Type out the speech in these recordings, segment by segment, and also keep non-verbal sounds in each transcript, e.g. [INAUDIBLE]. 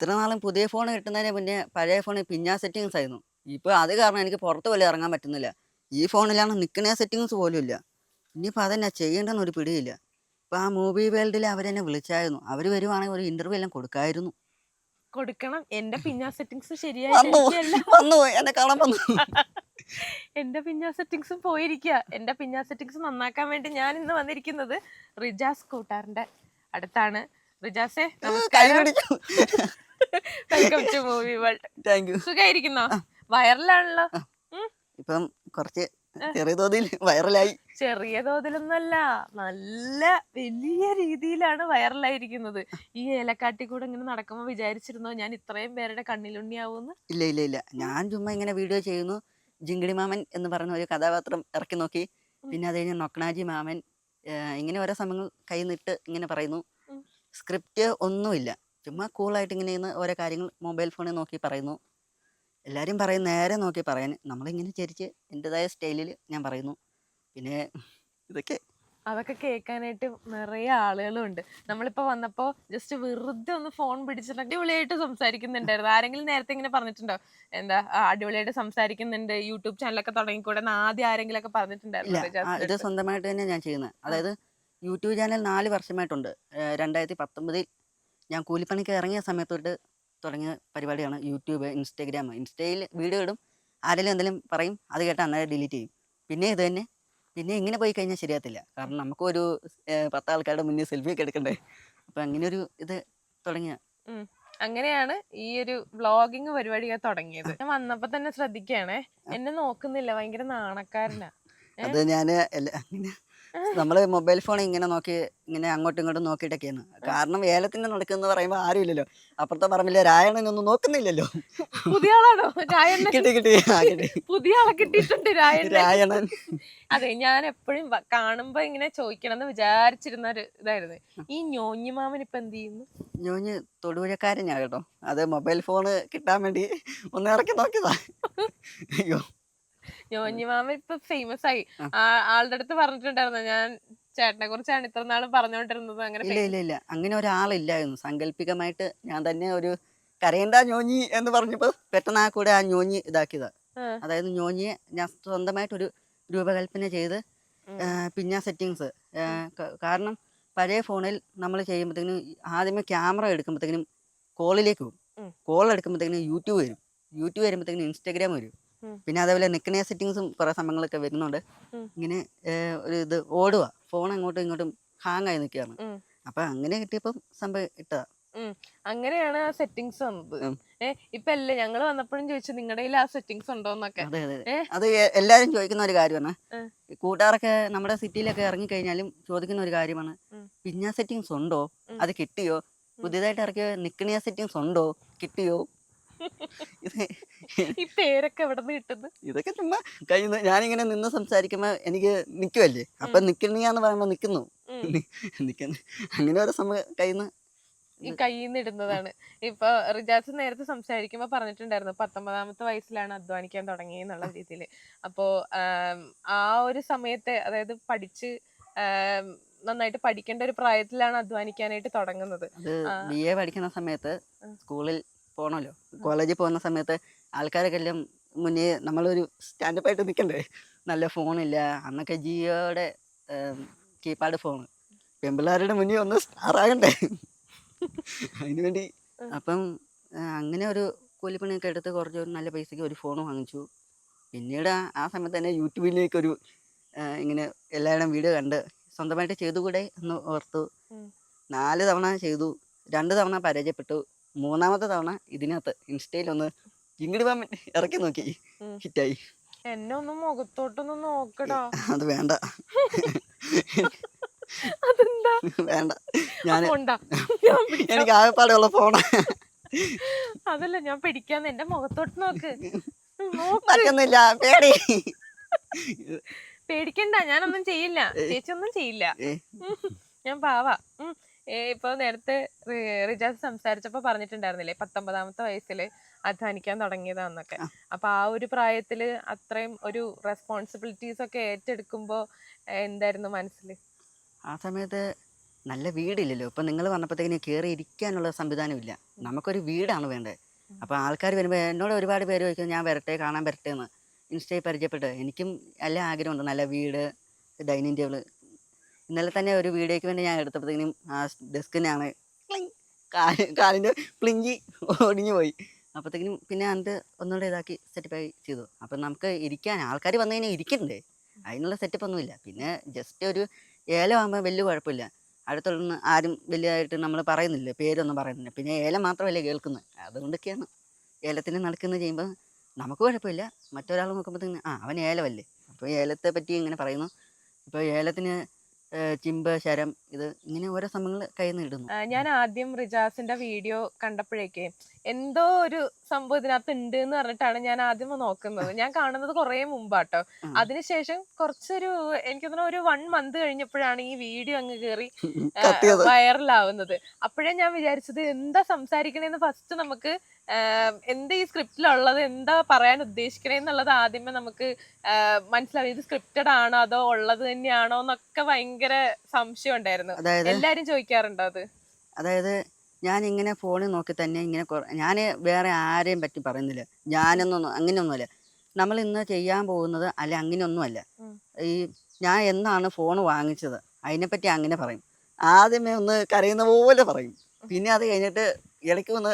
ഇത്ര നാളും പുതിയ ഫോൺ കിട്ടുന്നതിന് മുന്നേ പഴയ ഫോണിൽ പിന്നാ സെറ്റിങ്സ് ആയിരുന്നു. ഇപ്പോൾ അത് കാരണം എനിക്ക് പുറത്ത് വല്ല ഇറങ്ങാൻ പറ്റുന്നില്ല. ഈ ഫോണിലാണ് നിൽക്കുന്ന സെറ്റിങ്സ് പോലും ഇല്ല. ഇനിയിപ്പോൾ അതെന്നാ ചെയ്യേണ്ടെന്ന് ഒരു പിടിയില്ല. ഇപ്പോൾ ആ മൂവി വേൾഡിൽ അവരെന്നെ വിളിച്ചായിരുന്നു. അവർ വരുവാണെങ്കിൽ ഒരു ഇന്റർവ്യൂ എല്ലാം കൊടുക്കായിരുന്നു. കൊടുക്കണം. എന്റെ പിന്നാ സെറ്റിങ്സ് എന്റെ പിന്നാ സെറ്റിങ്സും പോയിരിക്കുക എന്റെ പിന്നാ സെറ്റിങ്സ് നന്നാക്കാൻ വേണ്ടി ഞാൻ ഇന്ന് വന്നിരിക്കുന്നത് റിജാസ് കൂട്ടാറിന്റെ അടുത്താണ്. റിജാസെ നമസ്കാരം. Welcome to movie world thank you സുഖമായിരിക്കുന്നോ വൈറലാണല്ലോ ഇപ്പം കുറച്ച് ചെറിയ തോതിൽ വൈറലായി ചെറിയ തോതിലൊന്നല്ല നല്ല വലിയ രീതിയിലാണ് വൈറലായിരിക്കുന്നത് ഈ ഏലക്കാട്ടി കൂടെ ഇങ്ങനെ നടക്കുമ്പോൾ വിചാരിച്ചിരുന്നോ ഞാൻ ഇത്രയും പേരുടെ കണ്ണിലുണ്ണിയാവൂന്ന്? ഇല്ല ഇല്ല ഇല്ല. ഞാൻ ചുമ്മാ ഇങ്ങനെ വീഡിയോ ചെയ്യുന്നു. ജിങ്കിടി മാമൻ എന്ന് പറയുന്ന ഒരു കഥാപാത്രം ഇറക്കി നോക്കി. പിന്നെ അത് കഴിഞ്ഞ് നൊക്കണാജി മാമൻ ഇങ്ങനെ ഓരോ സമയങ്ങൾ കൈ നിട്ട് ഇങ്ങനെ പറയുന്നു. സ്ക്രിപ്റ്റ് ഒന്നുമില്ല. ചുമ്മാ കൂളായിട്ട് ഇങ്ങനെ ഇരുന്ന് ഓരോ കാര്യങ്ങൾ മൊബൈൽ ഫോണിൽ നോക്കി പറയുന്നു. എല്ലാവരും പറയും നേരെ നോക്കി പറയാൻ. നമ്മളിങ്ങനെ ചരിച്ച് എന്റെതായ സ്റ്റൈലിൽ ഞാൻ പറയുന്നു. പിന്നെ ഇതൊക്കെ. അതൊക്കെ കേൾക്കാനായിട്ട് നിറയെ ആളുകളും ഉണ്ട് നമ്മളിപ്പോ വന്നപ്പോ ജസ്റ്റ് വെറുതെ ഒന്ന് ഫോൺ പിടിച്ചിട്ട് അടിപൊളിയായിട്ട് സംസാരിക്കുന്നുണ്ടായിരുന്നു. ആരെങ്കിലും നേരത്തെ ഇങ്ങനെ പറഞ്ഞിട്ടുണ്ടോ? എന്താ അടിപൊളിയായിട്ട് സംസാരിക്കുന്നുണ്ട് യൂട്യൂബ് ചാനലൊക്കെ തുടങ്ങിക്കൂടെ ആദ്യം ആരെങ്കിലും ഒക്കെ പറഞ്ഞിട്ടുണ്ടായിരുന്നു ഇത് സ്വന്തമായിട്ട് തന്നെ ഞാൻ ചെയ്യുന്നത്. അതായത് യൂട്യൂബ് ചാനൽ നാല് വർഷമായിട്ടുണ്ട്. രണ്ടായിരത്തി പത്തൊമ്പതിൽ ഞാൻ കൂലിപ്പണിക്ക് ഇറങ്ങിയ സമയത്ത് തൊട്ട് തുടങ്ങിയ പരിപാടിയാണ് യൂട്യൂബ് ഇൻസ്റ്റാഗ്രാം. ഇൻസ്റ്റയിൽ വീഡിയോ ഇടും ആരെങ്കിലും എന്തെങ്കിലും പറയും അത് കേട്ട് അന്നേരം ഡിലീറ്റ് ചെയ്യും. പിന്നെ ഇത് തന്നെ. പിന്നെ ഇങ്ങനെ പോയി കഴിഞ്ഞാൽ ശരിയാത്തില്ല കാരണം നമുക്കൊരു പത്ത് ആൾക്കാരുടെ മുന്നിൽ സെൽഫി ഒക്കെ എടുക്കണ്ടേ. അപ്പം അങ്ങനെ ഒരു ഇത് തുടങ്ങിയ. അങ്ങനെയാണ് ഈ ഒരു വ്ളോഗിങ് പരിപാടിയൊക്കെ തുടങ്ങിയത്. ഞാൻ വന്നപ്പോ തന്നെ ശ്രദ്ധിക്കുകയാണേ. എന്നെ നോക്കുന്നില്ല. ഭയങ്കര നാണക്കാരനാ? അത് ഞാൻ [LAUGHS] നമ്മൾ നമ്മൾ മൊബൈൽ ഫോൺ ഇങ്ങനെ നോക്കി ഇങ്ങനെ അങ്ങോട്ടും ഇങ്ങോട്ടും നോക്കിയിട്ടൊക്കെയാണ്. കാരണം ഏലത്തിന്റെ നടക്കുന്ന പറയുമ്പോൾ ആരുമില്ലല്ലോ അപ്പുറത്തെ പറമ്പിലെ രായണനൊന്നും നോക്കുന്നില്ലല്ലോ. പുതിയ ആളാണോ? കിട്ടി കിട്ടി. പുതിയ ആളെ കിട്ടിയിട്ടുണ്ട് രായണൻ. അതെ ഞാൻ എപ്പോഴും കാണുമ്പോ ഇങ്ങനെ ചോദിക്കണം എന്ന് വിചാരിച്ചിരുന്ന ഒരു ഇതായിരുന്നു ഈ ഞോഞ്ഞിമാമൻ ഇപ്പൊ എന്ത് ചെയ്യുന്നു? ഞോഞ്ഞ് തൊടുപുഴക്കാരൻ ഞാൻ കേട്ടോ. അത് മൊബൈൽ ഫോണ് കിട്ടാൻ വേണ്ടി ഒന്ന് ഇറക്കി നോക്കിയതാ. അയ്യോ. ഞോഞ്ഞിമാമൻ ഇപ്പൊ ഫേമസ് ആയി. ആളുടെ അടുത്ത് പറഞ്ഞിട്ടുണ്ടായിരുന്നു ഞാൻ ചേട്ടനെ കുറിച്ചാണ് ഇത്ര നാളും പറഞ്ഞുകൊണ്ടിരുന്നത് അങ്ങനെ ഇല്ല ഇല്ല ഇല്ല. അങ്ങനെ ഒരാളില്ലായിരുന്നു. സാങ്കല്പികമായിട്ട് ഞാൻ തന്നെ ഒരു കരയണ്ട ഞോഞ്ഞി എന്ന് പറഞ്ഞപ്പോൾ പെട്ടെന്ന് ആ കൂടെ ആ ഞോഞ്ഞി ഇതാക്കിയതാ. അതായത് ഞോഞ്ഞിയെ ഞാൻ സ്വന്തമായിട്ടൊരു രൂപകൽപ്പന ചെയ്ത്. പിന്നെ സെറ്റിങ്സ് കാരണം പഴയ ഫോണിൽ നമ്മൾ ചെയ്യുമ്പോഴത്തേക്കിനും ആദ്യമേ ക്യാമറ എടുക്കുമ്പോഴത്തേക്കിനും കോളിലേക്ക് പോകും കോൾ എടുക്കുമ്പോഴത്തേക്കിനും യൂട്യൂബ് വരും. യൂട്യൂബ് വരുമ്പോഴത്തേക്കിനും ഇൻസ്റ്റാഗ്രാം വരും. പിന്നെ അതേപോലെ നിക്കണേ സെറ്റിങ്സും കുറേ സമയങ്ങളൊക്കെ വരുന്നുണ്ട്. ഇങ്ങനെ ഒരു ഇത് ഓടുക ഫോൺ അങ്ങോട്ടും ഇങ്ങോട്ടും ഹാങ് ആയി നിൽക്കുകയാണ്. അപ്പൊ അങ്ങനെ കിട്ടിയപ്പം സംഭവം ഇട്ടതാ. അങ്ങനെയാണ് ആ സെറ്റിങ്സ് വന്നത്. ഇപ്പൊ അല്ലേ ഞങ്ങൾ വന്നപ്പോഴും ചോദിച്ചു നിങ്ങളുടെ കയ്യിൽ ആ സെറ്റിങ്സ് ഉണ്ടോന്നൊക്കെ അതെ എല്ലാരും ചോദിക്കുന്ന ഒരു കാര്യമാണ്. കൂട്ടുകാരൊക്കെ നമ്മുടെ സിറ്റിയിലൊക്കെ ഇറങ്ങിക്കഴിഞ്ഞാലും ചോദിക്കുന്ന ഒരു കാര്യമാണ്. പിന്ന സെറ്റിങ്സ് ഉണ്ടോ? അത് കിട്ടിയോ? പുതിയതായിട്ട് ഇറക്കിയ നിക്കണിയ സെറ്റിങ്സ് ഉണ്ടോ? കിട്ടിയോ? [LAUGHS] ഈ പേരൊക്കെ എവിടെ നിന്ന് കിട്ടുന്നത് ഇതൊക്കെ ചുമ്മാ കഴിയുന്ന ഞാനിങ്ങനെ നിന്ന് സംസാരിക്കുമ്പോ എനിക്ക് നിക്കുവല്ലേ? അപ്പൊ നിക്കണിയാന്ന് പറയുമ്പോ നിക്കുന്നു. അങ്ങനെ ഓരോ സമയം കഴിയുന്ന ഈ കയ്യിൽ നിന്ന് ഇടുന്നതാണ്. ഇപ്പൊ റിജാസ് നേരത്തെ സംസാരിക്കുമ്പോ പറഞ്ഞിട്ടുണ്ടായിരുന്നു പത്തൊമ്പതാമത്തെ വയസ്സിലാണ് അധ്വാനിക്കാൻ തുടങ്ങിയെന്നുള്ള രീതിയിൽ അപ്പോ ആ ഒരു സമയത്തെ അതായത് പഠിച്ച് നന്നായിട്ട് പഠിക്കേണ്ട ഒരു പ്രായത്തിലാണ് അധ്വാനിക്കാനായിട്ട് തുടങ്ങുന്നത്. ബി എ പഠിക്കുന്ന സമയത്ത് സ്കൂളിൽ പോകണമല്ലോ കോളേജിൽ പോകുന്ന സമയത്ത് ആൾക്കാരൊക്കെ എല്ലാം മുന്നേ നമ്മളൊരു സ്റ്റാൻഡപ്പായിട്ട് നിൽക്കണ്ടേ? നല്ല ഫോണില്ല. അന്നൊക്കെ ജിയോയുടെ കീപാഡ് ഫോൺ പെമ്പിള്ളാരുടെ മുന്നിൽ ഒന്ന് സ്റ്റാറാകണ്ടേ? അതിനു വേണ്ടി അപ്പം അങ്ങനെ ഒരു കൂലിപ്പണിയൊക്കെ എടുത്ത് കുറച്ച് നല്ല പൈസയ്ക്ക് ഒരു ഫോൺ വാങ്ങിച്ചു. പിന്നീട് ആ- ആ സമയത്ത് തന്നെ യൂട്യൂബിലേക്കൊരു ഇങ്ങനെ എല്ലാവരുടെയും വീഡിയോ കണ്ട് സ്വന്തമായിട്ട് ചെയ്തുകൂടെ എന്ന് ഓർത്തു. നാല് തവണ ചെയ്തു. രണ്ട് തവണ പരാജയപ്പെട്ടു. മൂന്നാമത്തെ തവണ ഇതിനകത്ത് ഇൻസ്റ്റയിൽ ഒന്ന് ഇങ്ങോട്ട് മാമൻ ഇറക്കി നോക്കി. ഹിറ്റായി എന്നെ ഒന്ന് മുഖത്തോട്ടൊന്നും നോക്കടാ. അത് വേണ്ട. അതെന്താ? വേണ്ട. ഞാൻ. എനിക്ക് ആകെപ്പാടെയുള്ള ഫോണാ അതല്ല ഞാൻ പിടിക്കാന്ന്. എന്റെ മുഖത്തോട്ട് നോക്ക്. നോക്ക്. പറ്റുന്നില്ല പേടി. പേടിക്കണ്ട. ഞാനൊന്നും ചെയ്യില്ല. ചേച്ചി ഒന്നും ചെയ്യില്ല. ഞാൻ പാവാ. ഇപ്പൊ നേരത്തെ റിജാസ് സംസാരിച്ചപ്പോ പറഞ്ഞിട്ടുണ്ടായിരുന്നില്ലേ പത്തൊമ്പതാമത്തെ വയസ്സിൽ അധ്വാനിക്കാൻ തുടങ്ങിയതാന്നൊക്കെ. ആ. അപ്പൊ ആ ഒരു പ്രായത്തിൽ അത്രയും ഒരു റെസ്പോൺസിബിലിറ്റീസ് ഒക്കെ ഏറ്റെടുക്കുമ്പോ എന്തായിരുന്നു മനസ്സിൽ ആ സമയത്ത് നല്ല വീടില്ലല്ലോ. ഇപ്പം നിങ്ങൾ പറഞ്ഞപ്പോഴത്തേക്കിന് കയറി ഇരിക്കാനുള്ള സംവിധാനമില്ല നമുക്കൊരു വീടാണ് വേണ്ടത്. അപ്പോൾ ആൾക്കാർ വരുമ്പോൾ എന്നോട് ഒരുപാട് പേര് ചോദിക്കും ഞാൻ വരട്ടെ കാണാൻ വരട്ടെ എന്ന് ഇൻസ്റ്റയിൽ പരിചയപ്പെട്ട്. എനിക്കും നല്ല ആഗ്രഹമുണ്ട് നല്ല വീട് ഡൈനിങ് ടേബിൾ ഇന്നലെ തന്നെ ഒരു വീഡിയോയ്ക്ക് വേണ്ടി ഞാൻ എടുത്തപ്പോഴത്തേക്കും ആ ഡെസ്കിനാണ് കാൽ കാലിന്റെ പ്ലിങ്കി ഒടിഞ്ഞു പോയി. അപ്പോഴത്തേക്കിനും പിന്നെ അത് ഒന്നുകൂടെ ഇതാക്കി സെറ്റപ്പായി ചെയ്തു. അപ്പം നമുക്ക് ഇരിക്കാൻ ആൾക്കാർ വന്നു കഴിഞ്ഞാൽ ഇരിക്കണ്ടേ? അതിനുള്ള സെറ്റപ്പ് ഒന്നുമില്ല പിന്നെ ജസ്റ്റ് ഒരു ഏലം ആകുമ്പോൾ വലിയ കുഴപ്പമില്ല. അടുത്തുള്ള ആരും വലിയതായിട്ട് നമ്മൾ പറയുന്നില്ല പേരൊന്നും പറയുന്നില്ല. പിന്നെ ഏലം മാത്രമല്ലേ കേൾക്കുന്നത് അതുകൊണ്ടൊക്കെയാണ് ഏലത്തിന് നടക്കുന്നത് ചെയ്യുമ്പോൾ നമുക്ക് കുഴപ്പമില്ല. മറ്റൊരാൾ നോക്കുമ്പോഴത്തേക്കും ആ അവൻ ഏലമല്ലേ? അപ്പോൾ ഏലത്തെ പറ്റി ഇങ്ങനെ പറയുന്നു. ഇപ്പോൾ ഏലത്തിന് ചിമ്പ് ശരം ഇത് ഇങ്ങനെ ഓരോ സംഭവങ്ങൾ കയ്യിൽ നിന്ന് ഇടുന്നു. ഞാൻ ആദ്യം റിജാസിന്റെ വീഡിയോ കണ്ടപ്പോഴേക്ക് എന്തോ ഒരു സംഭവം ഇതിനകത്ത് ഉണ്ട് എന്ന് പറഞ്ഞിട്ടാണ് ഞാൻ ആദ്യം നോക്കുന്നത്. ഞാൻ കാണുന്നത് കുറെ മുമ്പാട്ടോ. അതിനുശേഷം കുറച്ചൊരു എനിക്ക് തോന്നുന്നു ഒരു വൺ മന്ത് കഴിഞ്ഞപ്പോഴാണ് ഈ വീഡിയോ അങ്ങ് കയറി വൈറലാവുന്നത് [LAUGHS] അപ്പോഴേ ഞാൻ വിചാരിച്ചത് എന്താ സംസാരിക്കണേന്ന് ഫസ്റ്റ് നമുക്ക് എന്താ ഈ സ്ക്രിപ്റ്റിലുള്ളത്? എന്താ പറയാൻ ഉദ്ദേശിക്കണേന്നുള്ളത് ആദ്യമേ നമുക്ക് മനസ്സിലാവും. ഇത് സ്ക്രിപ്റ്റഡ് ആണോ? അതോ ഉള്ളത് തന്നെയാണോ? എന്നൊക്കെ ഭയങ്കര സംശയം ഉണ്ടായിരുന്നു. എല്ലാരും ചോദിക്കാറുണ്ടോ അത്? അതായത് ഞാൻ ഇങ്ങനെ ഫോണിൽ നോക്കി തന്നെ ഇങ്ങനെ ഞാൻ വേറെ ആരെയും പറ്റി പറയുന്നില്ല. ഞാനൊന്നും അങ്ങനെയൊന്നുമല്ല. നമ്മൾ ഇന്ന് ചെയ്യാൻ പോകുന്നത് അല്ല അങ്ങനെയൊന്നുമല്ല. ഈ ഞാൻ എന്നാണ് ഫോൺ വാങ്ങിച്ചത്? അതിനെപ്പറ്റി അങ്ങനെ പറയും. ആദ്യമേ ഒന്ന് കരയുന്ന പോലെ പറയും. പിന്നെ അത് കഴിഞ്ഞിട്ട് ഇടയ്ക്ക് ഒന്ന്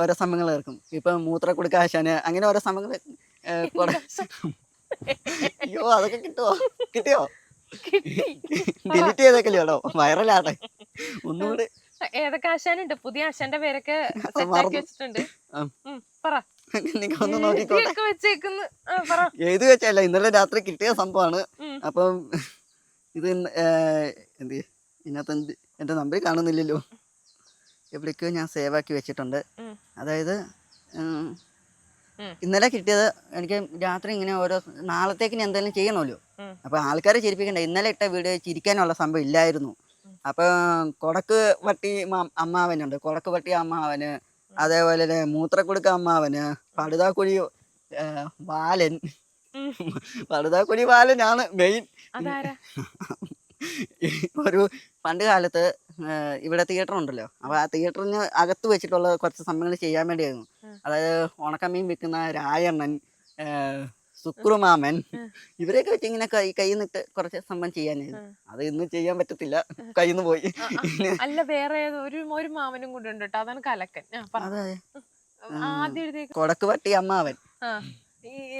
ഓരോ സംഭവങ്ങൾ കേൾക്കും. ഇപ്പൊ മൂത്ര കൊടുക്കാശാന് അങ്ങനെ ഓരോ സംഭവങ്ങൾ അയ്യോ അതൊക്കെ കിട്ടുമോ കിട്ടിയോ? കിട്ടി. ഡിലീറ്റ് ചെയ്തേക്കല്ലോ വൈറലാട്ടെ. ഒന്നുകൂടി ഏതൊക്കെ ആശാനുണ്ട്? പുതിയ ആശാന്റെ പേരൊക്കെ. വെച്ചിട്ടുണ്ട്. പറ. എഴുതി വെച്ചല്ല ഇന്നലെ രാത്രി കിട്ടിയ സംഭവമാണ്. അപ്പം ഇത് എന്ത്? ഇതിനകത്ത് എന്റെ നമ്പർ കാണുന്നില്ലല്ലോ. എവിടേക്കോ ഞാൻ സേവ് ആക്കി വെച്ചിട്ടുണ്ട്. അതായത്. ഇന്നലെ കിട്ടിയത് എനിക്ക് രാത്രി ഇങ്ങനെ ഓരോ നാളത്തേക്ക് ഞാൻ എന്തെങ്കിലും ചെയ്യണമല്ലോ. അപ്പൊ ആൾക്കാരെ ചിരിപ്പിക്കണ്ട. ഇന്നലെ ഇട്ട വീഡിയോ ചിരിക്കാനുള്ള സംഭവം ഇല്ലായിരുന്നു. അപ്പൊ കൊടക്ക് വട്ടി അമ്മാവനുണ്ട്. കൊടക്ക് വട്ടി അമ്മാവന് അതേപോലെ തന്നെ മൂത്രക്കുടുക്ക അമ്മാവന് പടുതാക്കുഴി ബാലൻ. പടുതാക്കുഴി ബാലനാണ് മെയിൻ ഒരു പണ്ട് കാലത്ത് ഇവിടെ തിയേറ്റർ ഉണ്ടല്ലോ. അപ്പോൾ ആ തിയേറ്ററിന് അകത്ത് വെച്ചിട്ടുള്ള കുറച്ച് സംഭവങ്ങൾ ചെയ്യാൻ വേണ്ടിയായിരുന്നു. അതായത് ഉണക്കമീൻ വിൽക്കുന്ന രായണ്ണൻ സുക്രുമാമൻ ഇവരെയൊക്കെ വെച്ച് ഇങ്ങനെ കൈ കയ്യിൽ നിന്നിട്ട് കുറച്ച് സംഭവം ചെയ്യാനായിരുന്നു. അത് ഇന്ന് ചെയ്യാൻ പറ്റത്തില്ല. കയ്യിൽ നിന്ന് പോയി. അല്ല വേറെ ഒരു ഒരു മാമനും കൂടെ ഉണ്ട് കേട്ടോ. അതാണ് കലക്കൻ. അതെ. കൊടക്ക് പട്ടി അമ്മാവൻ.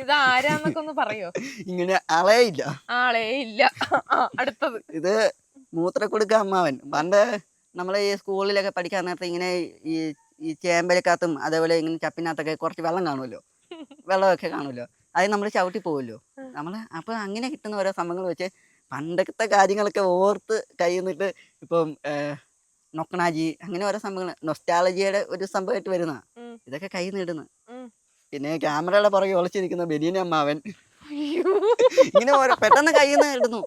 ഇതാരാന്നൊക്കെ ഒന്ന് പറയോ? ഇങ്ങനെ ആളേ ഇല്ല ആളേ ഇല്ല അടുത്തത്. ഇത് മൂത്രക്കൊടുക്ക അമ്മാവൻ. പണ്ട് നമ്മൾ ഈ സ്കൂളിലൊക്കെ പഠിക്കാൻ നേരത്തെ ഇങ്ങനെ ഈ ഈ ചേമ്പലക്കകത്തും അതേപോലെ ഇങ്ങനെ ചപ്പിനകത്തൊക്കെ കുറച്ച് വെള്ളം കാണുമല്ലോ വെള്ളമൊക്കെ കാണുമല്ലോ അത് നമ്മൾ ചവിട്ടി പോകുമല്ലോ നമ്മൾ അപ്പോൾ അങ്ങനെ കിട്ടുന്ന ഓരോ സംഭവങ്ങൾ വെച്ച് പണ്ടത്തെ കാര്യങ്ങളൊക്കെ ഓർത്ത് കഴിയുന്നിട്ട് ഇപ്പം നൊക്കണാജി അങ്ങനെ ഓരോ സംഭവങ്ങൾ. നൊസ്റ്റാളജിയുടെ ഒരു സംഭവമായിട്ട് വരുന്ന. ഇതൊക്കെ കൈ നീടുന്നു പിന്നെ ക്യാമറയുടെ പുറകെ ഒളിച്ചിരിക്കുന്ന ബെനീന അമ്മാവൻ. ഇങ്ങനെ ഓരോ പെട്ടെന്ന് കയ്യിൽ നിന്ന് ഇടുന്നു